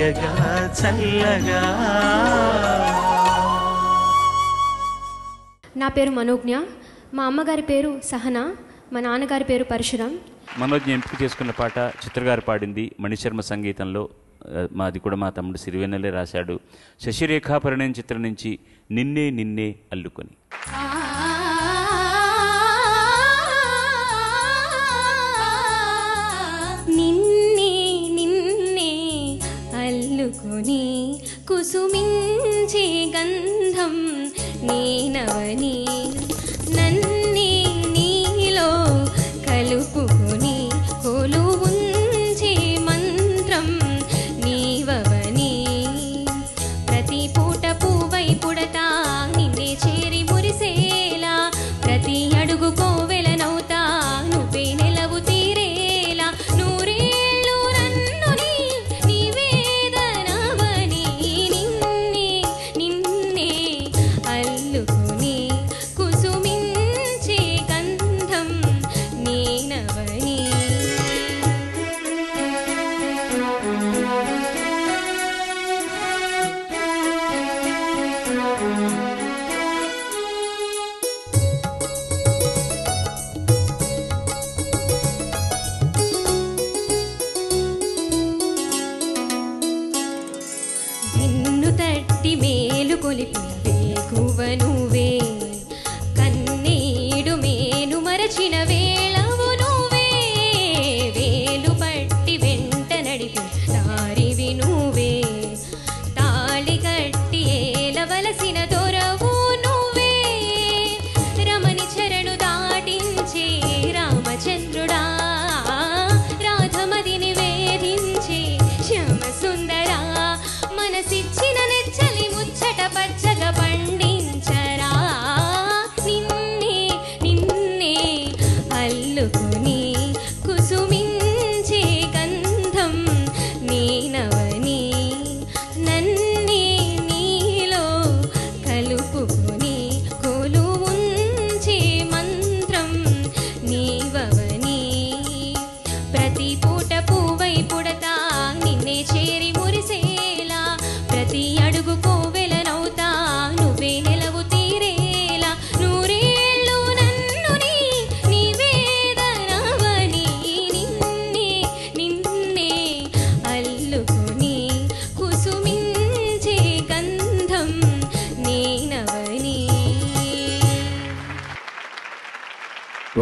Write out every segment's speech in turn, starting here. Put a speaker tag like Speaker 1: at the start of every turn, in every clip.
Speaker 1: తీయగా చల్లగా.
Speaker 2: నా పేరు మనోజ్ఞ. మా అమ్మగారి పేరు సహన. మా నాన్నగారి పేరు పరశురాం.
Speaker 3: మనోజ్ ఎంపిక చేసుకున్న పాట చిత్రగారు పాడింది మణిశర్మ సంగీతంలో. మాది కూడా మా తమ్ముడు సిరివెన్నెలే రాశాడు. శశిరేఖా పరిణయం చిత్రం నుంచి నిన్నే నిన్నే అల్లుకొని.
Speaker 2: కుసుమించే గంధం నేనవని నన్నే నిన్ను తట్టి మేలు కొలిపి వేకువ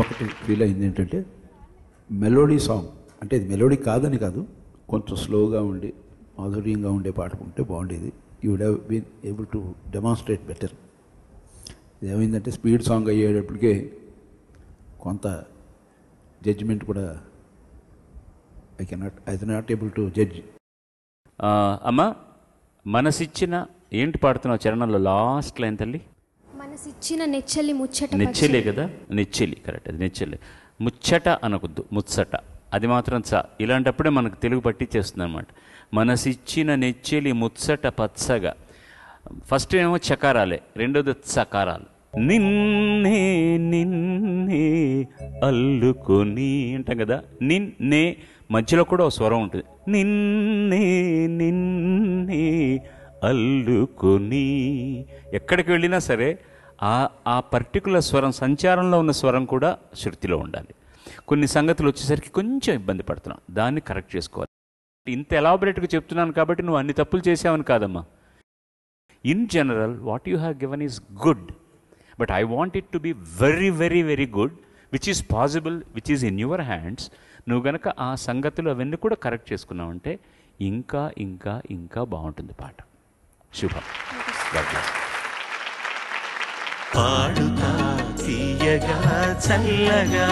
Speaker 4: ఒకటి ఫీల్ అయింది ఏంటంటే మెలోడీ సాంగ్ అంటే ఇది మెలోడీ కాదని కాదు కొంచెం స్లోగా ఉండి మాధుర్యంగా ఉండే పాట ఉంటే బాగుండేది. You would have been able to demonstrate better ఏమైందంటే స్పీడ్ సాంగ్ అయ్యేటప్పటికే కొంత జడ్జిమెంట్ కూడా I cannot I not able to judge
Speaker 3: అమ్మ మనసిచ్చిన ఏంటి పాడుతున్నావు చరణంలో? లాస్ట్ లైన్ తల్లి.
Speaker 2: ఇచ్చిన నెచ్చలి ముచ్చట
Speaker 3: నెచ్చలే కదా? నెచ్చలి కరెక్ట్ అది నెచ్చలే. ముచ్చట అనకొద్దు ముచ్చట. అది మాత్రం చ ఇలాంటప్పుడే మనకు తెలుగు పట్టించేస్తుంది అనమాట మనసిచ్చిన నెచ్చెలి ముచ్చట పచ్చగా. ఫస్ట్ ఏమో చకారాలే రెండోది చకారాలు. నిన్నే నిన్నే అల్లుకొని అంటాం కదా? నిన్నే మధ్యలో కూడా ఒక స్వరం ఉంటుంది. నిన్నే నిన్నే అల్లుకొని ఎక్కడికి వెళ్ళినా సరే ఆ ఆ పర్టికులర్ స్వరం సంచారంలో ఉన్న స్వరం కూడా శృతిలో ఉండాలి. కొన్ని సంగతులు వచ్చేసరికి కొంచెం ఇబ్బంది పడుతున్నాం. దాన్ని కరెక్ట్ చేసుకోవాలి. ఇంత ఎలాబరేట్గా చెప్తున్నాను కాబట్టి నువ్వు అన్ని తప్పులు చేసావని కాదమ్మా. In general what you have given is good but I want it to be very very very good which is possible which is in your hands నువ్వు గనక ఆ సంగతులు అవన్నీ కూడా కరెక్ట్ చేసుకున్నావంటే ఇంకా ఇంకా ఇంకా బాగుంటుంది పాట. శుభం.
Speaker 1: పాడుతా తీయగా చల్లగా.